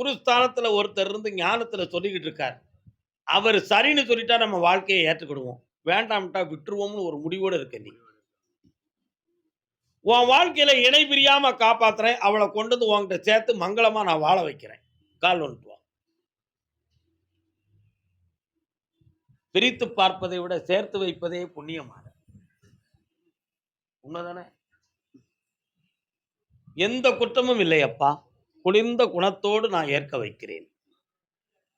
குருஸ்தானத்துல ஒருத்தர் இருந்து ஞானத்தில் சொல்லிக்கிட்டு இருக்கார். அவர் சரின்னு சொல்லிட்டா நம்ம வாழ்க்கையை ஏற்றுக்கிடுவோம். வேண்டாம்ட்டா விட்டுருவோம்னு ஒரு முடிவோடு இருக்க நீ. உன் வாழ்க்கையில இணை பிரியாம காப்பாத்துறேன். அவளை கொண்டு வந்து உன்கிட்ட சேர்த்து மங்களமா நான் வாழ வைக்கிறேன். கால் வந்துட்டு வா. பிரித்து பார்ப்பதை விட சேர்த்து வைப்பதே புண்ணியமான உண்மைதானே? எந்த குற்றமும் இல்லையப்பா. குளிர்ந்த குணத்தோடு நான் ஏற்க வைக்கிறேன்.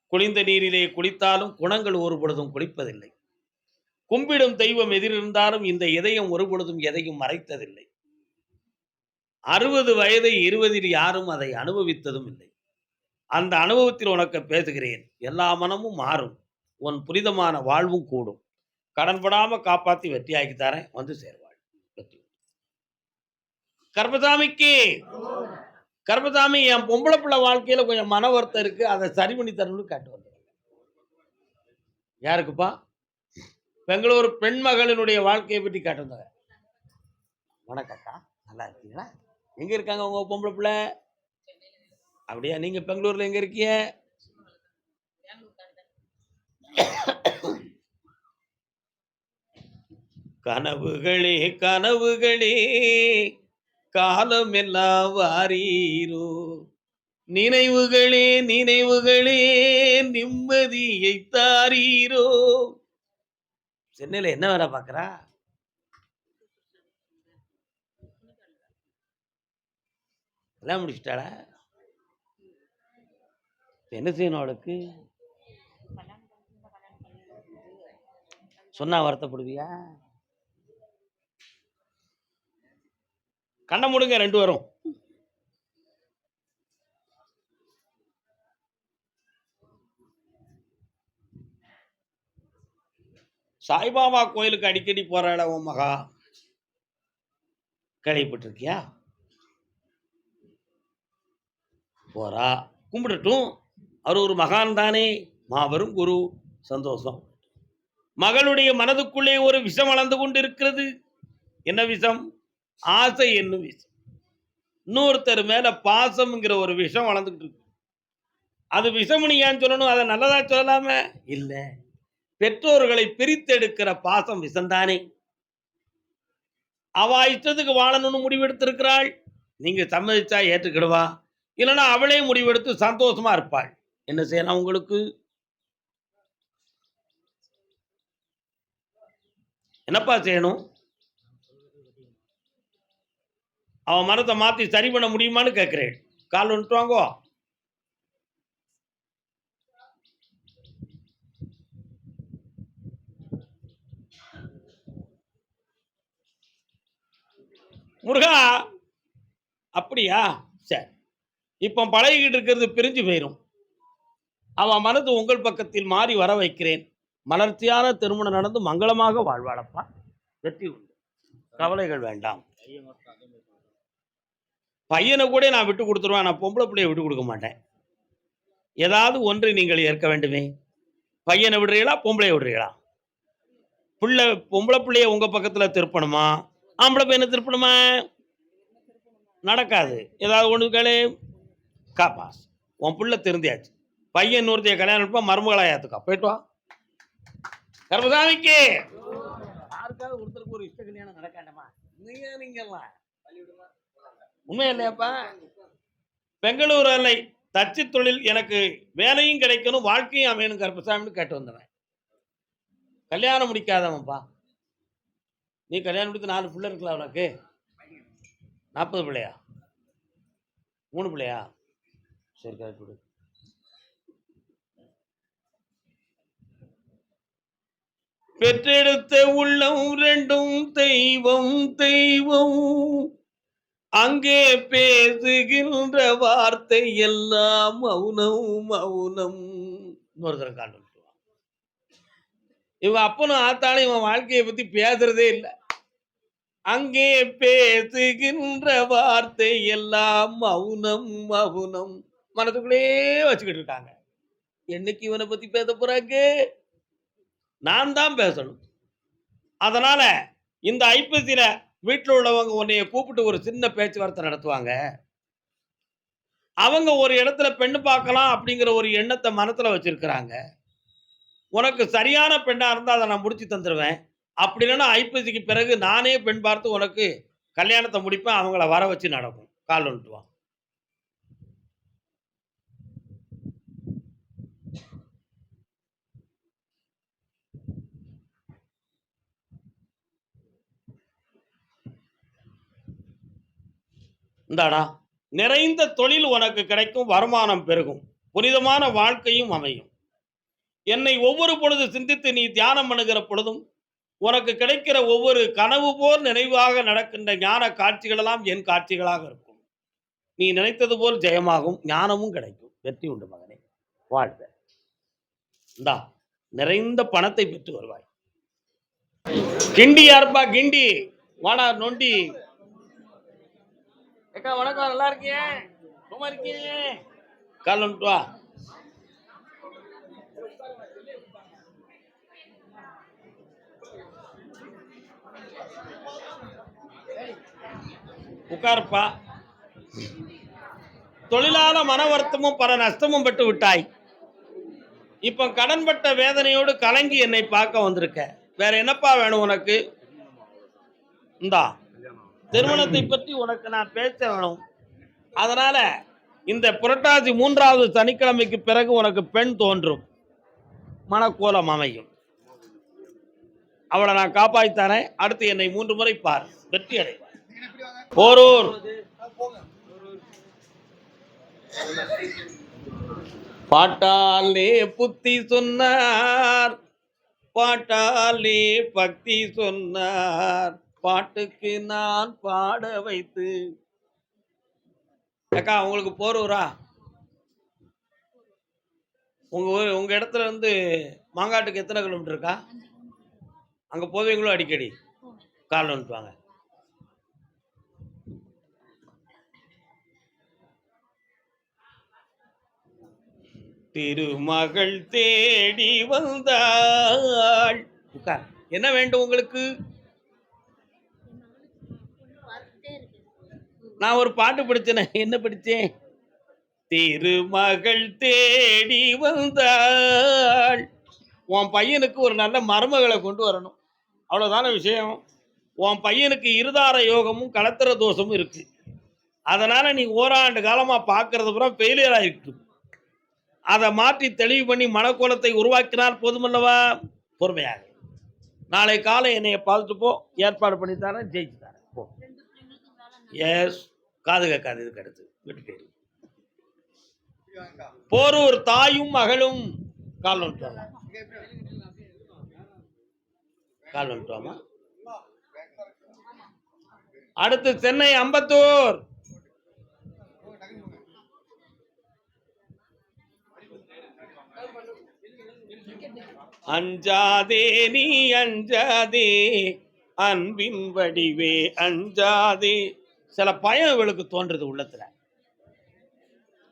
குளிர்ந்த நீரிலே குளித்தாலும் குணங்கள் ஒரு பொழுதும் குளிப்பதில்லை. கும்பிடும் தெய்வம் எதிரிருந்தாலும் இந்த இதயம் ஒரு பொழுதும் எதையும் மறைத்ததில்லை. அறுபது வயதை இருபதில் யாரும் அதை அனுபவித்ததும் இல்லை. அந்த அனுபவத்தில் உனக்கு பேசுகிறேன். எல்லா மனமும் மாறும். உன் புனிதமான வாழ்வும் கூடும். கடன்படாம காப்பாத்தி வெற்றியாக்கி தரேன். வந்து சேர்வாள் கர்மசாமிக்கு கர்மசாமி என் பொம்பளை பிள்ளை வாழ்க்கையில் கொஞ்சம் மன வருத்தம் இருக்குது அதை சரி பண்ணி தரணும்னு காட்டு யாருக்குப்பா? பெங்களூர் பெண் மகளினுடைய வாழ்க்கையை பற்றி காட்டு வந்தாங்க வணக்கக்கா நல்லா இருக்கீங்களா? எங்கே இருக்காங்க உங்கள் பொம்பளை பிள்ளை? அப்படியா? நீங்கள் பெங்களூரில் எங்கே இருக்கீங்க? கனவுகளே கனவுகளே. காலமெல்லாம் வாரீரோ நினைவுகளே நினைவுகளே நிம்மதியை தாரீரோ? சென்னையில என்ன வேலை பார்க்கறா? எல்லாம் முடிச்சிட்டாளா? என்ன செய்யணும் அவளுக்கு? சொன்னா வருத்தப்படுவியா? கண்ணை மூடுங்க ரெண்டு வரும். சாய்பாபா கோயிலுக்கு அடிக்கடி போற உன் மகா? கேள்விப்பட்டிருக்கியா? போறா. கும்பிடட்டும். அவர் ஒரு மகான் தானே. மாபெரும் குரு. சந்தோஷம். மகளுடைய மனதுக்குள்ளே ஒரு விஷம் வளர்ந்து கொண்டு இருக்கிறது என்ன விஷம்? ஆசை என்னும் விஷம் இன்னொருத்தர் மேல பாசம்ங்கிற ஒரு விஷம் வளர்ந்துகிட்டு இருக்கு. அது விஷம்னு ஏன் சொல்லணும்? அதை நல்லதா சொல்லலாமே? இல்ல. பெற்றோர்களை பிரித்தெடுக்கிற பாசம் விஷம்தானே. அவ இஷ்டத்துக்கு வாழணும்னு முடிவெடுத்திருக்கிறாள். நீங்க சம்மதிச்சா ஏற்றுக்கிடுவா. இல்லைன்னா அவளே முடிவெடுத்து சந்தோஷமா இருப்பாள். என்ன செய்யலாம் உங்களுக்கு? என்னப்பா செய்யணும்? அவன் மனத்தை மாத்தி சரி பண்ண முடியுமான்னு கேட்கிறேன் கால் வந்துட்டு வாங்கோ. முருகா அப்படியா? சரி. இப்போ பழகிக்கிட்டு இருக்கிறது பிரிஞ்சு போயிடும் அவன் மனது உங்கள் பக்கத்தில் மாறி வர வைக்கிறேன். மலர்ச்சியான திருமணம் நடந்து மங்களமாக வாழ்வாளப்பா. வெற்றி உண்டு. கவலைகள் வேண்டாம். பையனை கூட நான் விட்டு கொடுத்துருவேன். நான் பொம்பளை பிள்ளைய விட்டு கொடுக்க மாட்டேன். ஏதாவது ஒன்றை நீங்கள் ஏற்க வேண்டுமே. பையனை விடுறீங்களா பொம்பளைய விடுறீங்களா பிள்ளை பொம்பளை பிள்ளைய உங்கள் பக்கத்தில் திருப்பணுமா? ஆம்பளை பையனை திருப்பணுமா? நடக்காது. ஏதாவது ஒன்று கேளு. காப்பாஸ். உன் பிள்ளை திருந்தியாச்சு. பையன் இன்னொருத்தைய கல்யாணம் இருப்பா மருமகளாக ஏற்றுக்கா போயிட்டு வா. கர்மசாமிக்கு! யாருக்காவது ஒருத்தருக்கு ஒரு இஷ்ட கல்யாணம் நடக்காண்டமா நீங்க நீங்கலாம் உண்மை இல்லையாப்பா? பெங்களூர் அலை தச்சு தொழில் எனக்கு வேலையும் கிடைக்கணும் வாழ்க்கையும் அமையணும் கருப்பசாமின்னு கேட்டு வந்தவன். கல்யாணம் முடிக்காதவன்ப்பா. நீ கல்யாணம் முடித்து நாலு பிள்ளை இருக்கலாம் உனக்கு? நாற்பது பிள்ளையா? மூணு பிள்ளையா? சரி கரெக்ட் கொடு பெற்றெடுத்த உள்ளம் ரெண்டும் தெய்வம் தெய்வம். அங்கே பேசுகின்ற வார்த்தை எல்லாம் மௌனம். மௌனம் இன்னொருத்தரம் காண்டு இவன் அப்பனும் ஆத்தாலும் இவன் வாழ்க்கையை பத்தி பேசுறதே இல்லை. அங்கே பேசுகின்ற வார்த்தை எல்லாம் மௌனம் மௌனம். மனதுக்குள்ளே வச்சுக்கிட்டு இருக்காங்க. என்னைக்கு இவனை பத்தி பேச போறாங்க? நான் தான் பேசணும். அதனால இந்த ஐப்பசியில வீட்டில் உள்ளவங்க உன்னைய கூப்பிட்டு ஒரு சின்ன பேச்சுவார்த்தை நடத்துவாங்க. அவங்க ஒரு இடத்துல பெண்ணு பார்க்கலாம் அப்படிங்கிற ஒரு எண்ணத்தை மனத்தில் வச்சிருக்கிறாங்க. உனக்கு சரியான பெண்ணாக இருந்தால் அதை நான் முடிச்சு தந்துடுவேன் அப்படி இல்லைன்னா ஐப்பசிக்கு பிறகு நானே பெண் பார்த்து உனக்கு கல்யாணத்தை முடிப்பேன் அவங்கள வர வச்சு நடக்கும். கால் ஒன்றுவான் இந்தாடா நிறைந்த தொழில் உனக்கு கிடைக்கும் வருமானம் பெருகும் புனிதமான வாழ்க்கையும் அமையும். என்னை ஒவ்வொரு பொழுது சிந்தித்து நீ தியானம் பண்ணுகிற பொழுதும் உனக்கு கிடைக்கிற ஒவ்வொரு கனவு போல் நினைவாக நடக்கின்ற ஞான காட்சிகளெல்லாம் என் காட்சிகளாக இருக்கும். நீ நினைத்தது போல் ஜெயமாகும் ஞானமும் கிடைக்கும். வெற்றி உண்டு மகனே வாழ்க. இந்தா நிறைந்த பணத்தை பெற்று வருவாய். கிண்டி யாருப்பா கிண்டி? வாடா நொண்டி. அக்கா வணக்கம் நல்லா இருக்கீங்க? சும்மா இருக்கீங்க. கால் வந்துட்டு வா. உட்காருப்பா. தொழிலாள மன வருத்தமும் பல நஷ்டமும் பெற்று விட்டாய். இப்ப கடன்பட்ட வேதனையோடு கலங்கி என்னை பார்க்க வந்திருக்க. வேற என்னப்பா வேணும் உனக்கு? இந்தா. திருமணத்தை பற்றி உனக்கு நான் பேச வேணும். அதனால இந்த புரட்டாசி மூன்றாவது சனிக்கிழமைக்கு பிறகு உனக்கு பெண் தோன்றும். மனக்கோலம் அமையும். அவளை நான் காப்பாய்த்தானே அடுத்து என்னை மூன்று முறை பார். வெற்றி அடைவார் போரூர். பாட்டாலே புத்தி சொன்னார். பாட்டாலே பக்தி சொன்னார். பாட்டுக்கு நான் பாட வைத்து. அக்கா உங்களுக்கு போரூரா உங்க ஊர் உங்க இடத்துல இருந்து மாங்காட்டுக்கு எத்தனை கிலோமீட்டர் இருக்கா? அங்க போவீங்களோ அடிக்கடி? கால் வந்துட்டு வாங்க. திருமகள் தேடி வந்தாள். என்ன வேண்டும் உங்களுக்கு? நான் ஒரு பாட்டு படிச்சேனே என்ன படிச்சேன்? திருமகள் தேடி வந்தாள். உன் பையனுக்கு ஒரு நல்ல மருமகளை கொண்டு வரணும். அவ்வளவுதான விஷயம்? உன் பையனுக்கு இருதார யோகமும் கலத்திர தோஷமும் இருக்கு. அதனால நீ ஓராண்டு காலமா பார்க்கறது பூரா ஃபெயிலியர் ஆயிருக்கு அதை மாற்றி தெளிவு பண்ணி மனக்கோலத்தை உருவாக்கினால் போதுமல்லவா பொறுமையாக. நாளை காலை என்னைய பார்த்துட்டு போ. ஏற்பாடு பண்ணி தரேன் ஜெயிச்சு தரேன் போ எஸ் காது கேட்காது இதுக்கு அடுத்து வீட்டு பேரு போரூர் தாயும் மகளும் கால் வந்துட்டு வாங்க கால் வந்துட்டு வாமா அடுத்து சென்னை அம்பத்தூர். அஞ்சாதே நீ அஞ்சாதே அன்பின் வடிவே அஞ்சாதே. சில பயம் இவளுக்கு தோன்றுது உள்ளத்தில்.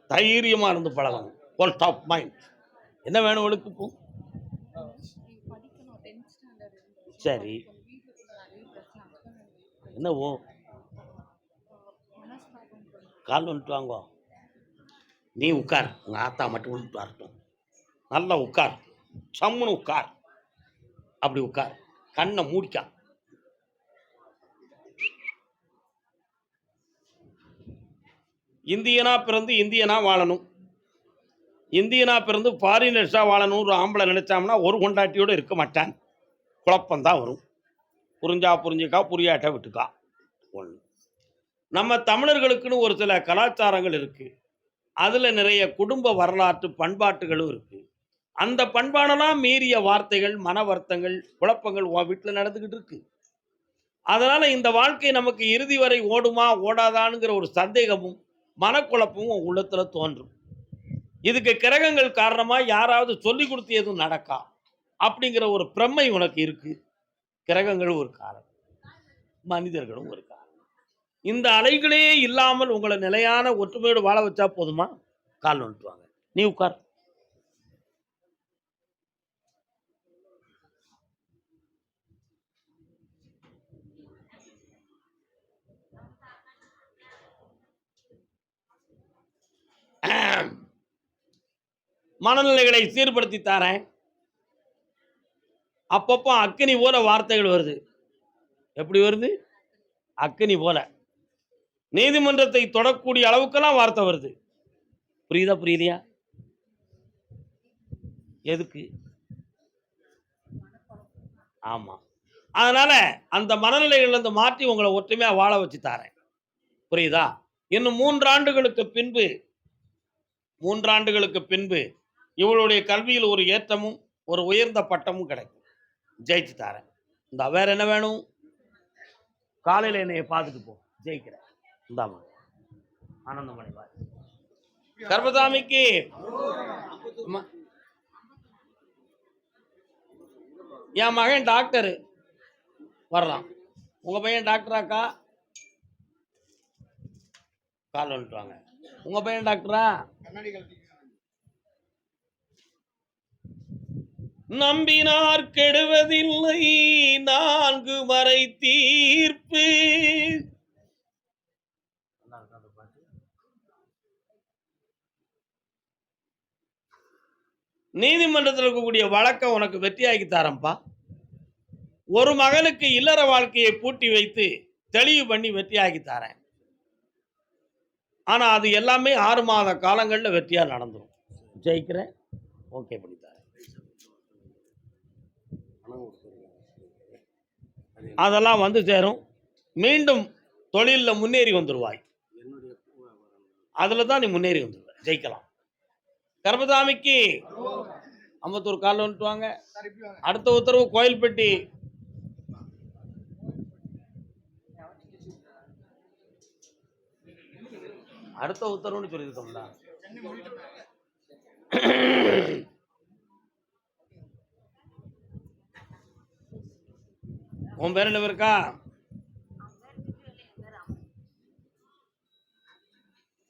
தைரியமாக இருந்து பழகணும். ஒன் டாப் மைண்ட் என்ன வேணும் இவளுக்கு இப்போ? சரி. என்ன ஓ? கால் வந்துட்டு வாங்கோ. நீ உட்கார். உங்கள் ஆத்தா மட்டும் வந்துட்டு வரட்டும் நல்லா உட்கார். சம்முன்னு உட்கார். அப்படி உட்கார். கண்ணை மூடிக்கா. இந்தியனா பிறந்து இந்தியனா வாழணும். இந்தியனா பிறந்து ஃபாரினர்ஸாக வாழணும் ஒரு ஆம்பளை நினைச்சாம்னா ஒரு கொண்டாட்டியோடு இருக்க மாட்டான். குழப்பந்தான் வரும். புரிஞ்சா புரிஞ்சுக்கா புரியாட்டா விட்டுக்கா. ஒன்று நம்ம தமிழர்களுக்குன்னு ஒரு சில கலாச்சாரங்கள் இருக்குது அதில் நிறைய குடும்ப வரலாற்று பண்பாட்டுகளும் இருக்குது அந்த பண்பாடெல்லாம் மீறிய வார்த்தைகள் மன வருத்தங்கள் குழப்பங்கள் உன் வீட்டில் நடந்துக்கிட்டு இருக்கு. அதனால் இந்த வாழ்க்கை நமக்கு இறுதி வரை ஓடுமா ஓடாதானுங்கிற ஒரு சந்தேகமும் மனக்குழப்பமும் உன் உள்ளத்தில் தோன்றும். இதுக்கு கிரகங்கள் காரணமாக யாராவது சொல்லி கொடுத்து எதுவும் நடக்கா? அப்படிங்கிற ஒரு பிரமை உனக்கு இருக்குது கிரகங்களும் ஒரு காரணம். மனிதர்களும் ஒரு காரணம். இந்த அலைகளே இல்லாமல் உங்களை நிலையான ஒற்றுமையோடு வாழ வச்சா போதுமா? கால் வந்துட்டு நீ உட்கார். மனநிலைகளை சீர்படுத்தி தாரேன். அப்பப்போ அக்கினி போல வார்த்தைகள் வருது. எப்படி வருது? அக்கினி போல. நீதிமன்றத்தை தொடக்கூடிய அளவுக்கெல்லாம் வார்த்தை வருது. புரியுதா புரியுதையா? எதுக்கு? ஆமா. அதனால அந்த மனநிலைகள்லேருந்து மாற்றி உங்களை ஒற்றுமையா வாழ வச்சு தாரேன். புரியுதா? இன்னும் மூன்றாண்டுகளுக்கு பின்பு மூன்றாண்டுகளுக்கு பின்பு இவளுடைய கல்வியில் ஒரு ஏற்றமும் ஒரு உயர்ந்த பட்டமும் கிடைக்கும். ஜெயிச்சு தாரேன் இந்த வேற என்ன வேணும்? காலையில் என்னைய பார்த்துட்டு போ. ஜெயிக்கிறேன். இந்தாமா ஆனந்தமணி பாரு கர்பதாமிக்கு என் மகன் டாக்டரு வரலாம். உங்கள் பையன் டாக்டராக்கா கால் வந்துட்டு வாங்க. உங்க பையன் டாக்டரா? நம்பினார் கெடுவதில்லை நான்கு மறை தீர்ப்பு. நீதிமன்றத்தில் இருக்கக்கூடிய வழக்கை உனக்கு வெற்றியாக்கி தரேன்ப்பா ஒரு மகனுக்கு இல்லற வாழ்க்கையை பூட்டி வைத்து தெளிவு பண்ணி வெற்றியாக்கி தரேன். ஆனால் அது எல்லாமே ஆறு மாத காலங்களில் வெற்றியாக நடந்துரும். ஜெயிக்கிறேன். ஓகே பண்ணித்தார் அதெல்லாம் வந்து சேரும். மீண்டும் தொழிலில் முன்னேறி வந்துருவாய். அதில் தான் நீ முன்னேறி வந்துடுவ ஜெயிக்கலாம். கர்மசாமிக்கு அம்பத்தூர் காலில் வந்துட்டு வாங்க அடுத்த உத்தரவு கோயில்பட்டி அடுத்த உத்தரவுன்னு சொல்லியிருக்கோம்ல. உன் பேர் என்ன இருக்கா?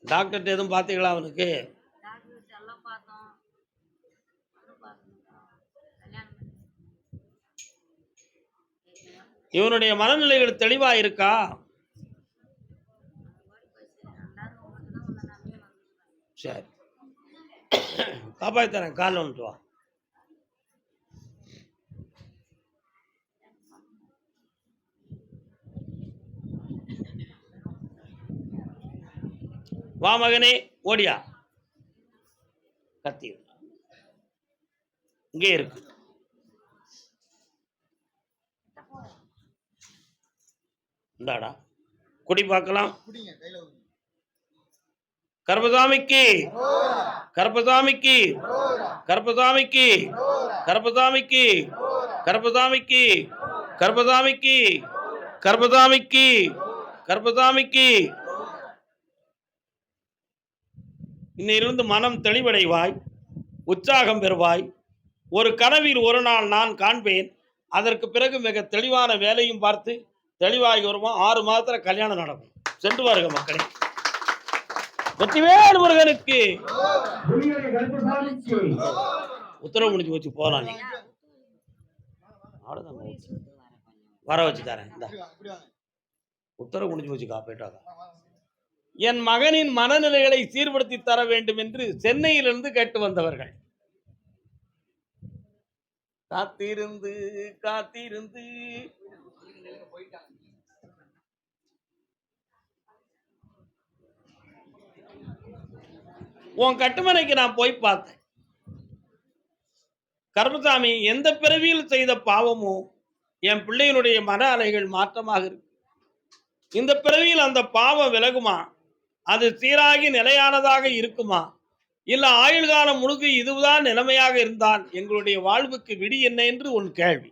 டாக்டர்கிட்ட எதுவும் பார்த்தீங்களா அவனுக்கு? இவனுடைய மனநிலைகள் தெளிவாக இருக்கா ஓடி போச்சு ரெண்டாவது மட்டும் தான் உன்னை நம்பி வந்துருக்கேன் சரி. காப்பாற்றி தரேன் காலில் வந்துட்டு வா. வா மகனே ஓடியா. கத்தி. இங்கே இருக்கு. இந்தாடா. குடி பார்க்கலாம். கர்பசாமிக்கு கர்பசாமிக்கு கர்பசாமிக்கு கர்பசாமிக்கு கர்பசாமிக்கு கர்பசாமிக்கு கர்பசாமிக்கு கர்பசாமிக்கு இன்னிலிருந்து மனம் தெளிவடைவாய் உற்சாகம் பெறுவாய். ஒரு கனவில் ஒரு நாள் நான் காண்பேன். அதற்கு பிறகு மிக தெளிவான வேலையும் பார்த்து தெளிவாகி வருவோம் ஆறு மாதத்துல கல்யாணம் நடக்கும். சென்று பாருங்க மக்களே. வெற்றிவேல் முருகனுக்கு. உத்தரவு முடிஞ்சு வச்சு போகலாம் நீ. வர வச்சு தரேன் இந்த. உத்தரவு முடிஞ்சு வச்சு காப்பேட்டாக என் மகனின் மனநிலைகளை சீர்படுத்தி தர வேண்டும் என்று சென்னையிலிருந்து கேட்டு வந்தவர்கள். காத்திருந்து காத்திருந்து. உன் கட்டுமனைக்கு நான் போய் பார்த்தேன். கருமசாமி எந்த பிறவியில் செய்த பாவமோ என் பிள்ளையினுடைய மன அலைகள் மாற்றமாக இருக்கு. இந்த பிறவியில் அந்த பாவம் விலகுமா? அது சீராகி நிலையானதாக இருக்குமா? இல்ல ஆயுள் காலம் முழுக்க இதுதான் நிலைமையாக இருந்தால் எங்களுடைய வாழ்வுக்கு விடி என்ன என்று உன் கேள்வி.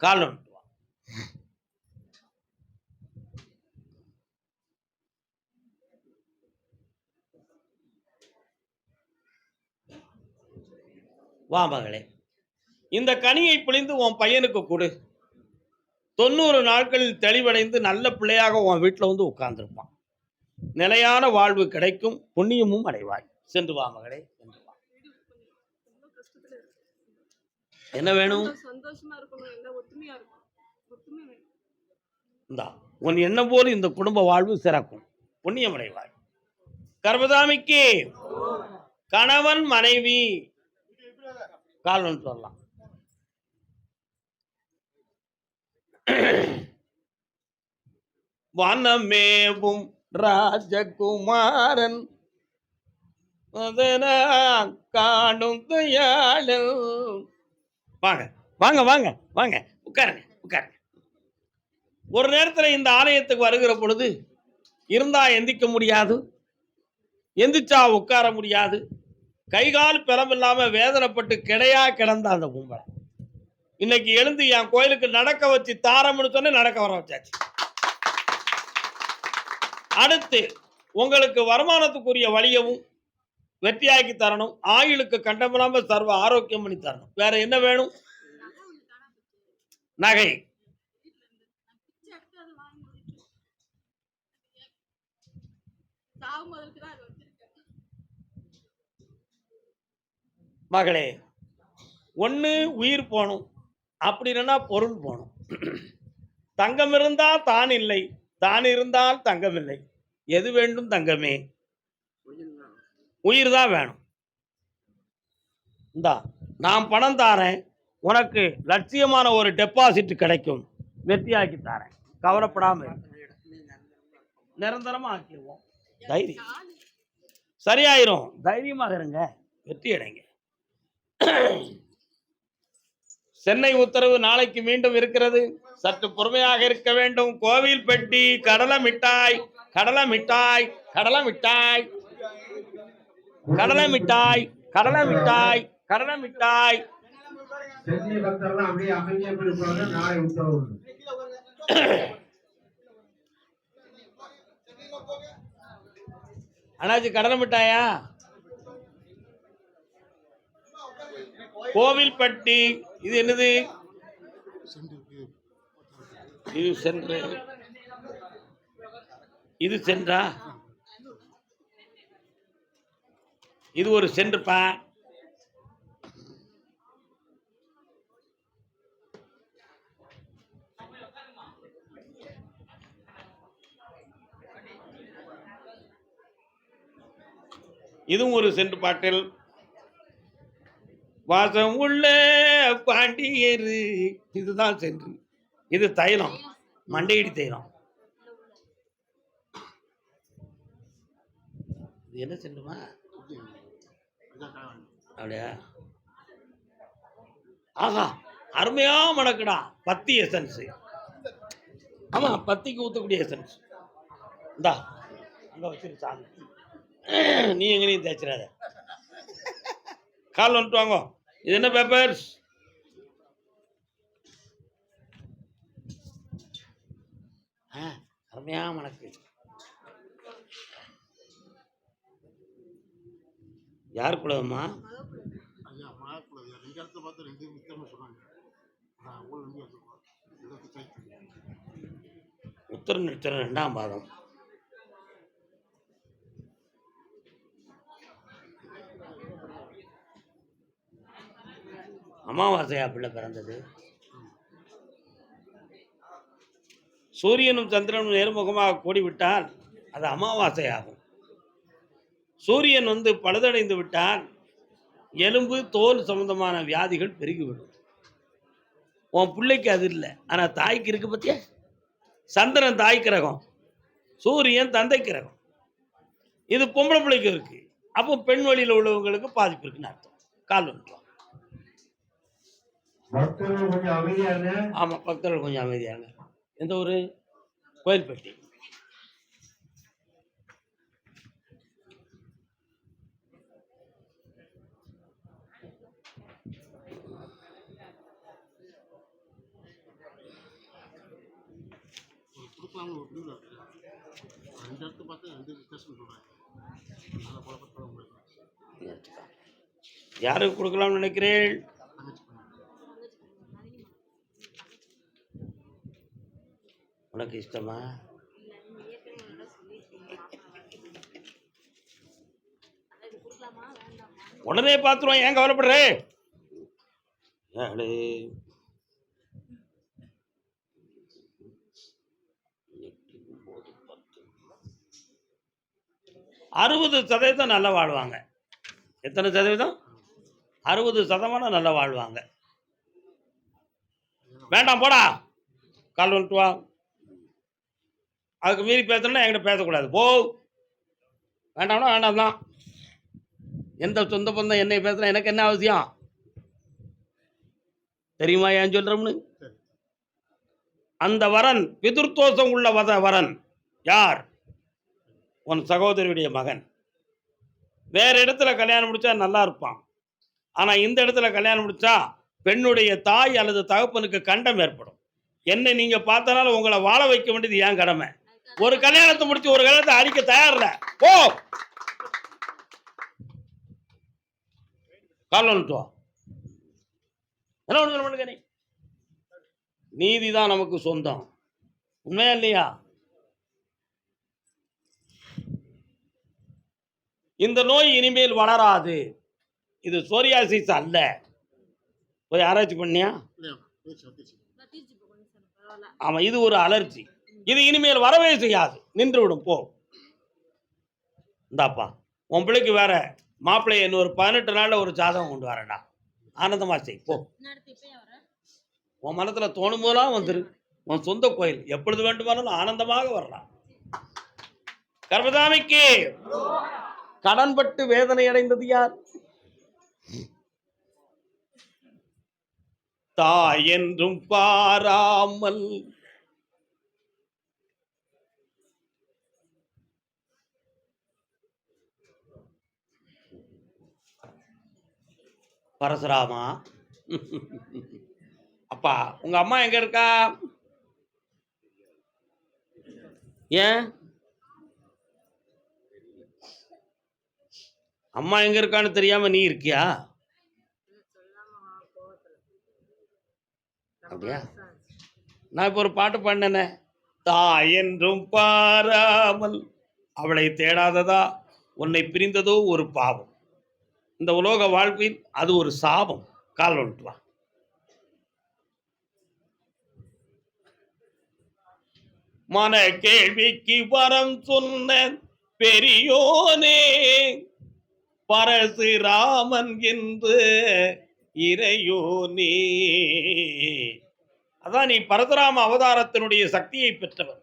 காலம் வா மகளே. இந்த கனியை பிழிந்து உன் பையனுக்கு கொடு. தொண்ணூறு நாட்களில் தெளிவடைந்து நல்ல பிள்ளையாக உன் வீட்டில் வந்து உட்கார்ந்திருப்பான். நிலையான வாழ்வு கிடைக்கும் புண்ணியமும் அடைவாய். சென்று வா மகளே சென்று வா. என்ன வேணும்? இந்தா உன் எண்ணம் போல இந்த குடும்ப வாழ்வு சிறக்கும். புண்ணியம் அடைவாய் கர்மதாமிக்கு கணவன் மனைவி. கால் சொல்லலாம். வனமேவும் ராஜகுமாரன் அதனால் காணும் தயாளன் வாங்க வாங்க வாங்க வாங்க உட்காருங்க உட்காருங்க. ஒரு நேரத்தில் இந்த ஆலயத்துக்கு வருகிற பொழுது இருந்தா எந்திக்க முடியாது எந்திரிச்சா உட்கார முடியாது கை கால் பிறம் வேதனைப்பட்டு கிடையா கிடந்த அந்த கும்பலை. இன்னைக்கு எழுந்து என் கோயிலுக்கு நடக்க வச்சு தாரம்னு சொன்ன நடக்க வர வச்சாச்சு. அடுத்து உங்களுக்கு வருமானத்துக்குரிய வழியவும் வெற்றியாக்கி தரணும் ஆயுளுக்கு கண்டமில்லாம சர்வ ஆரோக்கியம் பண்ணி தரணும். வேற என்ன வேணும்? நகை. பிச்சை எடுத்து அதை வாங்கி முடிச்சு. சாவு முதலுக்கு தான் அது வச்சிருக்கேன் மகளே ஒன்று உயிர் போகணும் அப்படி இல்லைன்னா பொருள் போகணும். தங்கம் இருந்தால் தான் இல்லை தான் இருந்தால் தங்கம் இல்லை. எது வேண்டும் தங்கமே? உயிர் தான் வேணும். இந்தா நான் பணம் தாரேன் உனக்கு லட்சியமான ஒரு டெபாசிட் கிடைக்கும். வெற்றியாக்கி தாரேன். கவலைப்படாம நிரந்தரமா ஆக்கிடுவோம். தைரியம். சரியாயிரும். தைரியமாக இருங்க. வெற்றி அடைங்க சென்னை உத்தரவு நாளைக்கு மீண்டும் இருக்கிறது. சற்று பொறுமையாக இருக்க வேண்டும். கோவில் பெட்டி கடலை மிட்டாய் கடலை மிட்டாய் கடலை மிட்டாய் கடலை மிட்டாய் கடலை மிட்டாய் கடலை மிட்டாய். அண்ணாச்சி கடலை மிட்டாயா? கோவில்பட்டி இது என்னது? இது சென்று. இது சென்றா? இது ஒரு சென்றுப்பா. இதுவும் ஒரு சென்று பாட்டில். வாசம் உள்ள பாண்டியர். இதுதான் சென்று. இது தைலம். மண்டையடி தைலம். இது என்ன சென்றுமா? அப்படியா? ஆஹா அருமையா மணக்குடா பத்தி எசன்ஸ் ஆமா பத்திக்கு ஊத்தக்கூடிய எசன்ஸ் இந்தா அங்க வச்சிரு சாமி. நீ எங்கனையும் தேய்ச்சிடாத. கால் வந்துட்டு வாங்க. இது என்ன பேப்பர்ஸ் ஆ அருமையா மணக்கு. யார் குலவம்மா ஐயா மகாக்குள்ள ரெண்டு இடத்த பார்த்து ரெண்டு வித்தியாசம் சொன்னாங்க நான் ஊழல் நம்பி வச்சுருக்கோம் இடத்து சைத்து உத்தர நிறுத்தம் ரெண்டாம் பாதம் அமாவாசையா பிள்ளை பிறந்தது. சூரியனும் சந்திரனும் நேர்முகமாக கூடிவிட்டால் அது அமாவாசையாகும். சூரியன் வந்து பழுதடைந்து விட்டால் எலும்பு தோல் சம்பந்தமான வியாதிகள் பெருகிவிடும். உன் பிள்ளைக்கு அது இல்லை. ஆனால் தாய்க்கு இருக்கு பத்தியா? சந்திரன் தாய் கிரகம் சூரியன் தந்தை கிரகம் இது பொம்பளை பிள்ளைக்கு இருக்கு. அப்போ பெண் வழியில் உள்ளவங்களுக்கு பாதிப்பு இருக்குன்னு அர்த்தம். கால் ஒன்று பக்தர்கள் கொஞ்சம் அமைதியாங்க ஆமாம் பக்தர்கள் கொஞ்சம் அமைதியாங்க எந்த ஊர்? கோயில்பட்டி. ஒரு ஒரு இடத்த வித்தியாசம் சொல்கிறாங்க யாருக்கு கொடுக்கலாம்னு நினைக்கிறேன் தங்கச்சி பண்ணி உனக்கு இஷ்டமா இல்ல நீங்க ஏற்கனவே என்னோட சொல்லியிருக்கீங்க அதான் இது உனக்கு இஷ்டமா? உடனே பார்த்துருவோம் ஏன் கவலைப்படுறே? அறுபது சதவீதம் நல்லா வாழ்வாங்க. எத்தனை சதவீதம்? அறுபது சதமானம் நல்லா வாழ்வாங்க. வேண்டாம் போடா. கால் வந்துட்டு வா அதுக்கு மீறி பேசணும்னா என்கிட்ட பேசக்கூடாது. போ. வேண்டாம்னா வேண்டாம் தான் எந்த சொந்த பந்தம் என்னை பேசுனா எனக்கு என்ன அவசியம்? தெரியுமா ஏன் சொல்றோம்னு? அந்த வரன் பிதுர்தோஷம் உள்ள வத வரன். யார்? உன் சகோதரியுடைய மகன். வேற இடத்துல கல்யாணம் முடிச்சா நல்லா இருப்பான். ஆனா இந்த இடத்துல கல்யாணம் முடிச்சா பெண்ணுடைய தாய் அல்லது தகப்பனுக்கு கண்டம் ஏற்படும். என்னை நீங்க பார்த்தனால உங்களை வாழ வைக்க வேண்டியது ஏன் கடமை. ஒரு கல்யாணத்தை முடிச்சு ஒரு கல்யாணத்தை அடிக்க தயாரில்ல. போ. கால் வந்துட்டு வா என்ன நீ? நீதி தான் நமக்கு சொந்தம். உண்மையா இல்லையா? இந்த நோய் இனிமேல் வளராது. இது சோரியாசிஸ் அல்ல. போய் ஆராய்ச்சி பண்ணியா? ஆமா இது ஒரு அலர்ஜி. இது இனிமேல் வரவே செய்யாது. நின்று விடும் போ. இந்தாப்பா உன் பிள்ளைக்கு வேற மாப்பிள்ளைய இன்னொரு பதினெட்டு நாள்ல ஒரு ஜாதகம் கொண்டு வரேன்டா. ஆனந்தமா செய் போ. உன் மனத்துல தோணும் போதெல்லாம் வந்துரு. உன் சொந்த கோயில் எப்பொழுது வேண்டுமானாலும் ஆனந்தமாக வரலாம். கர்மதாமிக்கு கடன்பட்டு வேதனை அடைந்தது யார்? தாய் என்றும் பாராமல் பரசுராமா? அப்பா உங்க அம்மா எங்க இருக்கா? ஏன்? அம்மா எங்க இருக்கான்னு தெரியாம நீ இருக்கியா? அப்படியா? நான் இப்போ ஒரு பாட்டு பண்ணனே தாய் என்றும் பாராமல் அவளை தேடாததா? உன்னை பிரிந்ததோ ஒரு பாவம். இந்த உலோக வாழ்வில் அது ஒரு சாபம். கால் வந்துட்டு மன கேள்விக்கு வரம் சொன்ன பெரியோனே பரசுராமன் என்று இறையோனே. அதான் நீ பரசுராம அவதாரத்தினுடைய சக்தியை பெற்றவர்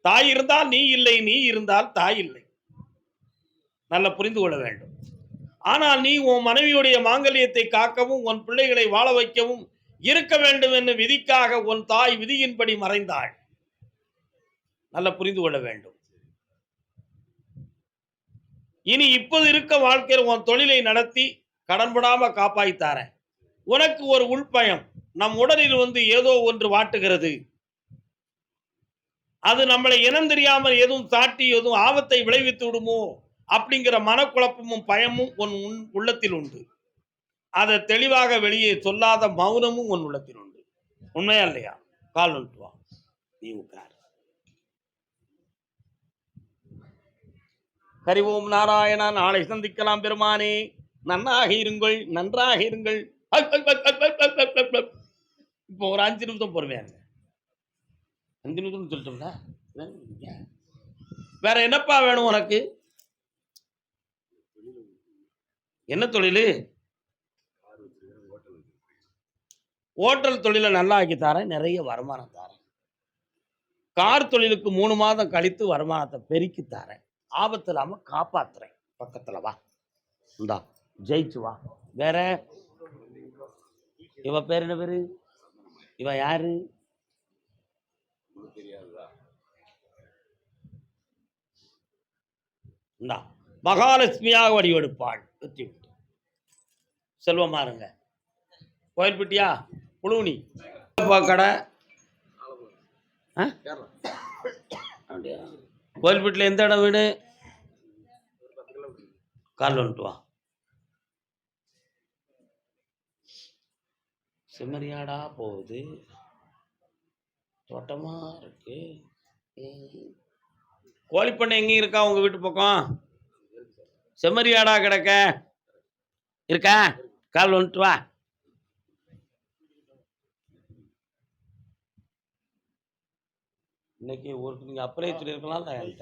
தாய் இருந்தால் நீ இல்லை நீ இருந்தால் தாய் இல்லை. நல்ல புரிந்து கொள்ள வேண்டும். ஆனால் நீ உன் மனைவியுடைய மாங்கல்யத்தை காக்கவும் உன் பிள்ளைகளை வாழ வைக்கவும் இருக்க வேண்டும் என்று விதிக்காக உன் தாய் விதியின்படி மறைந்தாள். நல்ல புரிந்து கொள்ள வேண்டும். இனி இப்போது இருக்க வாழ்க்கையில் உன் தொழிலை நடத்தி கடன்படாம காப்பாய்த்தாரேன் உனக்கு ஒரு உள்பயம். நம் உடலில் வந்து ஏதோ ஒன்று வாட்டுகிறது. அது நம்மளை இனம் தெரியாமல் எதுவும் சாட்டி எதுவும் ஆபத்தை விளைவித்து விடுமோ? அப்படிங்கிற மனக்குழப்பமும் பயமும் உன் உன் உள்ளத்தில் உண்டு. அதை தெளிவாக வெளியே சொல்லாத மௌனமும் உன் உள்ளத்தில் உண்டு. உண்மையா இல்லையா? கால் வா. நீ உட்கார் ஹரி ஓம் நாராயணா நாளை சந்திக்கலாம் பெருமானே. நன்றாக இருங்கள் நன்றாக இருங்கள். இப்போ ஒரு அஞ்சு நிமிஷம் பொறுமையாங்க அஞ்சு நிமிஷம் சொல்லிட்டோம்ல? வேற என்னப்பா வேணும் உனக்கு? என்ன தொழில்? ஹோட்டல் தொழிலை நல்லா ஆக்கி தரேன் நிறைய வருமானம் தரேன். கார் தொழிலுக்கு மூணு மாதம் கழித்து வருமானத்தை பெருக்கி தரேன். ஆபத்து இல்லாம காப்பாத்துறேன். பக்கத்துல வா. இந்தா ஜெயிச்சு வா. வேற? இவ பேர் என்ன பேரு? இவன் யாரு? இந்தா. மகாலட்சுமியாக வடிவெடுப்பாள். வெற்றி விட்டு செல்வமா இருங்க கோயில்பட்டியா அப்பா கடை? அப்படியா? கோயில்பட்டியில் எந்த இடம் வீடு? கால் வந்துட்டு வா. செம்மறியாடா போகுது. தோட்டமா இருக்கு. கோழிப்பண்ணை எங்கேயும் இருக்கா உங்க வீட்டு பக்கம்? செம்மறியாடா கிடக்க. இருக்கா? கால் வந்துட்டு வா. இன்னைக்கு ஒரு நீங்க அப்படியே சொல்லியிருக்கலாம்ல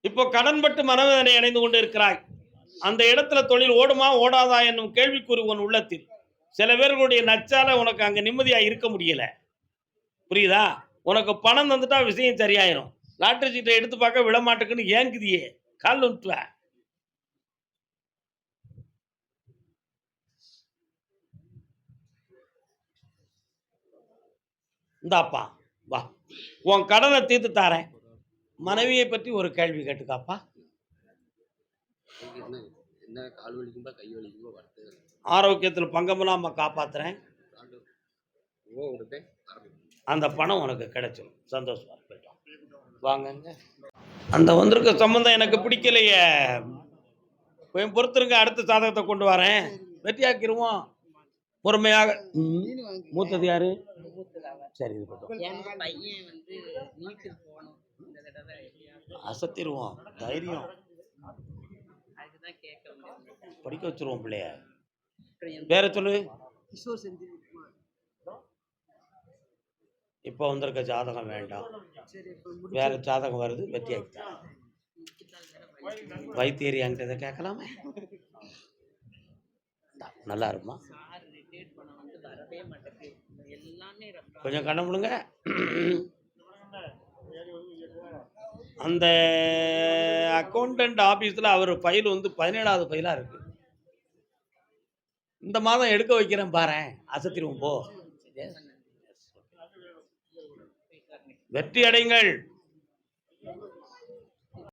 இப்போ கடன்பட்டு மனவேதனை அடைந்து கொண்டு இருக்கிறாய். அந்த இடத்துல தொழில் ஓடுமா ஓடாதா என்னும் கேள்விக்குறி உன் உள்ளத்தில். சில பேர்களுடைய நச்சால உனக்கு அங்க நிம்மதியா இருக்க முடியல. புரியுதா? உனக்கு பணம் தந்துட்டா விஷயம் சரியாயிரும். லாட்டரி சீட்டை எடுத்து பார்க்க விட மாட்டேங்குன்னு ஏங்குதியே. கால் விட்டுவ இந்தாப்பா வா. உன் கடனை தீர்த்து தாரேன். மனைவியை பற்றி ஒரு கேள்வி கேட்டுக்காப்பா. ஆரோக்கியத்தில் பங்கமில்லாம காப்பாத்துறேன். அந்த பணம் உனக்கு கிடைச்சிடும் சந்தோஷமா. வாங்கங்க. அந்த வந்திருக்க சம்பந்தம் எனக்கு பிடிக்கலையே. கொஞ்சம் பொறுத்திருங்க அடுத்த சாதகத்தை கொண்டு வரேன். வெற்றியாக்கிருவோம் பொறுமையாக. மூத்தது யாரு? சரி அசத்திருவோம். தைரியம். படிக்க வச்சிருவோம் பிள்ளைய. வேற சொல்லு. இப்போ வந்திருக்க ஜாதகம் வேண்டாம். வேற ஜாதகம் வருது வெற்றியாக்கிட்டேன் முடிச்சுட்டால் வேற வழி வைத்தியர் என்கிட்ட கேட்கலாமே? நல்லா இருக்குமா? கொஞ்சம் கண்ண முடுங்க. அந்த அக்கௌண்டன்ட் ஆபீஸ்ல அவர் ஃபைல் வந்து பதினேழாவது ஃபைலா இருக்கு. இந்த மாதம் எடுக்க வைக்கிறேன் பாரேன். அசத்திருவோம் போ. வெற்றி அடைங்கள்